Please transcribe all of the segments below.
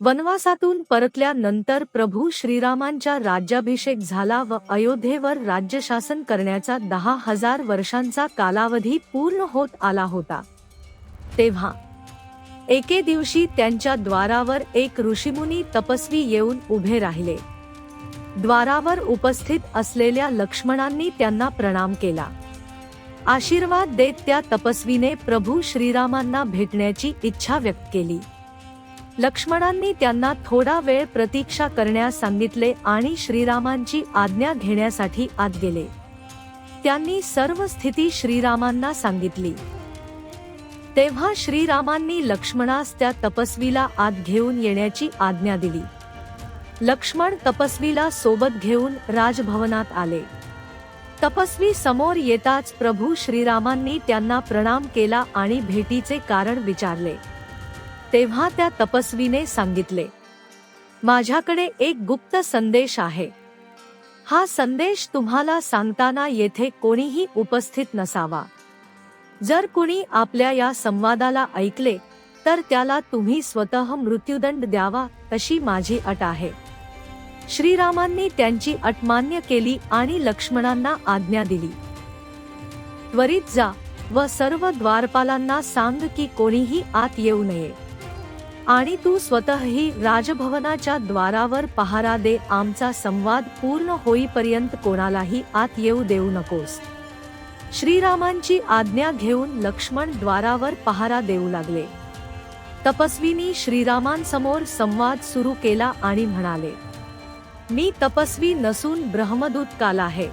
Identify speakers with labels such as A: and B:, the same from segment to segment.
A: वनवासातून परतल्यानंतर प्रभू श्रीरामांच्या राज्याभिषेक झाला व अयोध्येवर राज्यशासन करण्याचा दहा हजार वर्षांचा कालावधी पूर्ण होत आला होता. तेव्हा एके दिवशी त्यांच्या द्वारावर एक ऋषीमुनी तपस्वी येऊन उभे राहिले. द्वारावर उपस्थित असलेल्या लक्ष्मणांनी त्यांना प्रणाम केला. आशीर्वाद देत त्या तपस्वीने प्रभू श्रीरामांना भेटण्याची इच्छा व्यक्त केली. लक्ष्मणांनी त्यांना थोडा वेळ प्रतीक्षा करण्यास सांगितले आणि श्रीरामांची आज्ञा घेण्यासाठी आत गेले. त्यांनी सर्व स्थिती श्रीरामांना सांगितली. तेव्हा श्रीरामांनी लक्ष्मणास त्या तपस्वीला आत घेऊन येण्याची आज्ञा दिली. लक्ष्मण तपस्वीला सोबत घेऊन राजभवनात आले. तपस्वी समोर येताच प्रभू श्रीरामांनी त्यांना प्रणाम केला आणि भेटीचे कारण विचारले. तेव्हा त्या तपस्वीने सांगितले माझ्याकडे एक गुप्त संदेश आहे. हा संदेश तुम्हाला सांगताना येथे कोणीही उपस्थित नसावा. जर कुणी आपल्या या संवादाला ऐकले तर त्याला तुम्ही स्वतः मृत्यूदंड द्यावा तशी माझी अट आहे. श्रीरामांनी त्यांची अट मान्य केली आणि लक्ष्मणांना आज्ञा दिली. त्वरित जा व सर्व द्वारपालांना सांग की कोणीही आत येऊ नये. आणि तू स्वतःही राजभवनाच्या द्वारावर पहारा दे. आमचा संवाद पूर्ण होईपर्यंत कोणालाही आत येऊ देऊ नकोस. श्रीरामांची आज्ञा घेऊन लक्ष्मण द्वारावर पहारा देऊ लागले. तपस्वीनी श्रीरामांसमोर संवाद सुरू केला आणि म्हणाले मी तपस्वी नसून ब्रह्मदूत काल आहे.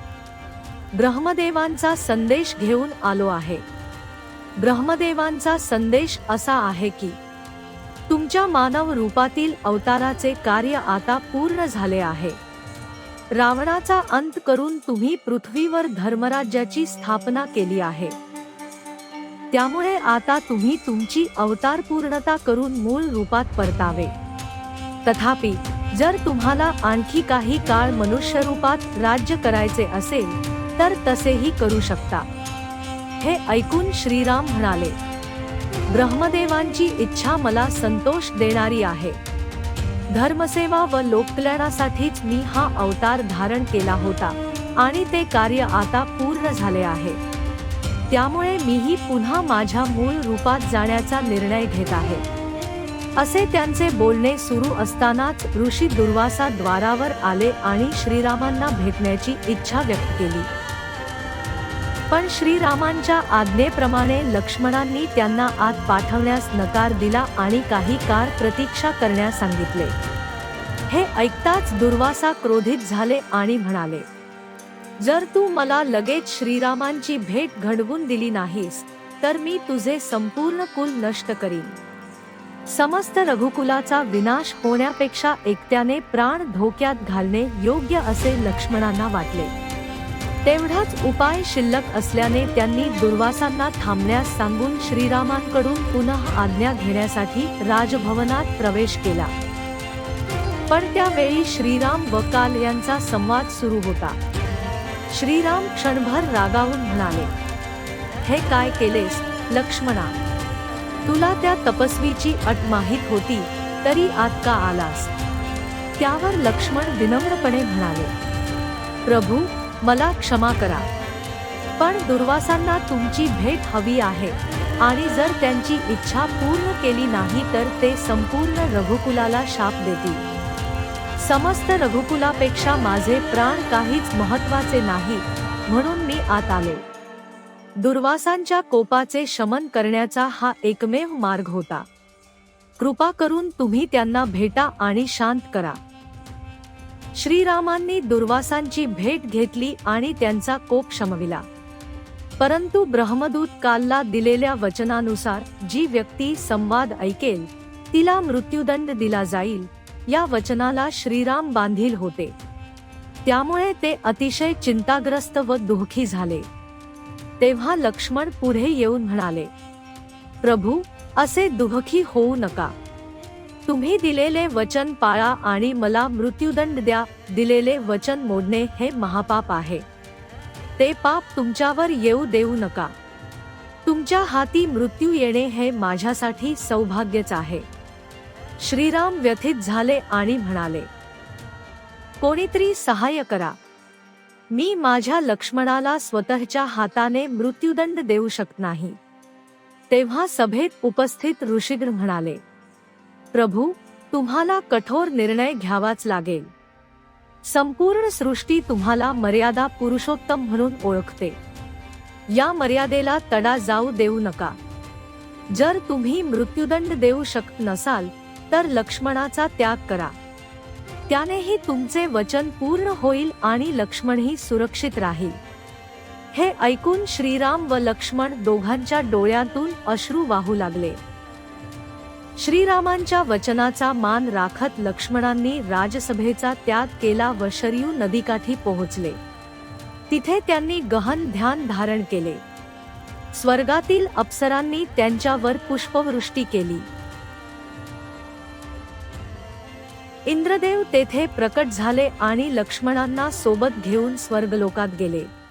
A: ब्रह्मदेवांचा संदेश घेऊन आलो आहे. ब्रह्मदेवांचा संदेश असा आहे की तुमच्या मानव रूपातील अवताराचे कार्य आता पूर्ण झाले आहे. रावणाचा अंत करून तुम्ही पृथ्वीवर धर्मराज्याची स्थापना केली आहे. त्यामुळे आता तुम्ही तुमची अवतार पूर्णता करून मूळ रूपात परतावे. तथापि जर तुम्हाला आणखी काही काळ मनुष्य रूपात राज्य करायचे असेल तर तसेही करू शकता. हे ऐकून श्रीराम म्हणाले. ब्रह्मदेवांची इच्छा मला संतोष देणारी आहे. धर्मसेवा व लोककल्याणासाठीच मी हा अवतार धारण केला होता आणि ते कार्य आता पूर्ण झाले आहे. त्यामुळे मीही पुन्हा माझ्या मूळ रूपात जाण्याचा निर्णय घेत आहे. असे त्यांचे बोलणे सुरू असतानाच ऋषी दुर्वासा द्वारावर आले आणि श्रीरामांना भेटण्याची इच्छा व्यक्त केली. पण श्रीरामांच्या आज्ञेप्रमाणे लक्ष्मणांनी त्यांना आत पाठवण्यास नकार दिला आणि काही काळ प्रतीक्षा करण्यास सांगितले. हे ऐकताच दुर्वासा क्रोधित झाले आणि म्हणाले जर तू मला लगेच श्रीरामांची भेट घडवून दिली नाहीस तर मी तुझे संपूर्ण कुल नष्ट करीन. समस्त रघुकुलाचा विनाश होण्यापेक्षा एकट्याने प्राण धोक्यात घालणे योग्य असे लक्ष्मणांना वाटले. तेवढाच उपाय शिल्लक असल्याने त्यांनी दुर्वासांना थांबण्यास सांगून श्रीरामांकडून पुनः आज्ञा घेण्यासाठी राजभवनात प्रवेश केला. पण त्यावेळी श्रीराम व काल यांचा संवाद सुरू होता. श्रीराम क्षणभर रागावून म्हणाले हे काय केलेस लक्ष्मणा? तुला त्या तपस्वीची अट माहीत होती तरी आत का आलास? त्यावर लक्ष्मण विनम्रपणे म्हणाले प्रभू मला क्षमा करा. पण दुर्वासांना तुमची भेट हवी आहे आणि जर त्यांची इच्छा पूर्ण केली नाही तर ते संपूर्ण रघुकुलाला शाप देतील. समस्त रघुकुलापेक्षा माझे प्राण काहीच महत्त्वाचे नाही म्हणून मी आत आले. दुर्वासांच्या कोपाचे शमन करण्याचा हा एकमेव मार्ग होता. कृपा करून तुम्ही त्यांना भेटा आणि शांत करा. श्रीरामांनी दुर्वासांची भेट घेतली आणि त्यांचा कोप शमविला. परंतु ब्रह्मदूत कालला दिलेल्या वचनानुसार जी व्यक्ती संवाद ऐकेल तिला मृत्यूदंड दिला जाईल या वचनाला श्रीराम बांधील होते. त्यामुळे ते अतिशय चिंताग्रस्त व दुःखी झाले. तेव्हा लक्ष्मण पुढे येऊन म्हणाले प्रभू असे दुःखी होऊ नका. तुम्ही दिलेले वचन पाळा आणि मला मृत्यूदंड द्या. दिलेले वचन मोडणे हे महापाप आहे. ते पाप तुमच्यावर येऊ देऊ नका. तुमच्या हाती मृत्यू येणे हे माझ्यासाठी सौभाग्यच आहे. श्रीराम व्यथित झाले आणि म्हणाले कोणीतरी सहाय्य करा. मी माझ्या लक्ष्मणाला स्वतःच्या हाताने मृत्युदंड देऊ शकत नाही. तेव्हा सभेत उपस्थित ऋषिगण म्हणाले प्रभू तुम्हाला कठोर निर्णय घ्यावाच लागेल. संपूर्ण सृष्टी तुम्हाला मर्यादा पुरुषोत्तम म्हणून ओळखते. या मर्यादेला तडा जाऊ देऊ नका. जर तुम्ही मृत्युदंड देऊ शकत नसाल तर लक्ष्मणाचा त्याग करा. त्यानेही तुमचे वचन पूर्ण होईल आणि लक्ष्मणही सुरक्षित राहील. हे ऐकून श्रीराम व लक्ष्मण दोघांच्या डोळ्यातून अश्रू वाहू लागले. श्रीरामांच्या वचनाचा मान राखत लक्ष्मणांनी राजसभेचा त्याग केला व शरयू नदीकाठी पोहोचले. तिथे त्यांनी गहन ध्यान धारण केले. स्वर्गातील अप्सरांनी त्यांच्यावर पुष्पवृष्टी केली. इंद्रदेव तेथे प्रकट झाले आणि लक्ष्मणांना सोबत घेऊन स्वर्गलोकात गेले.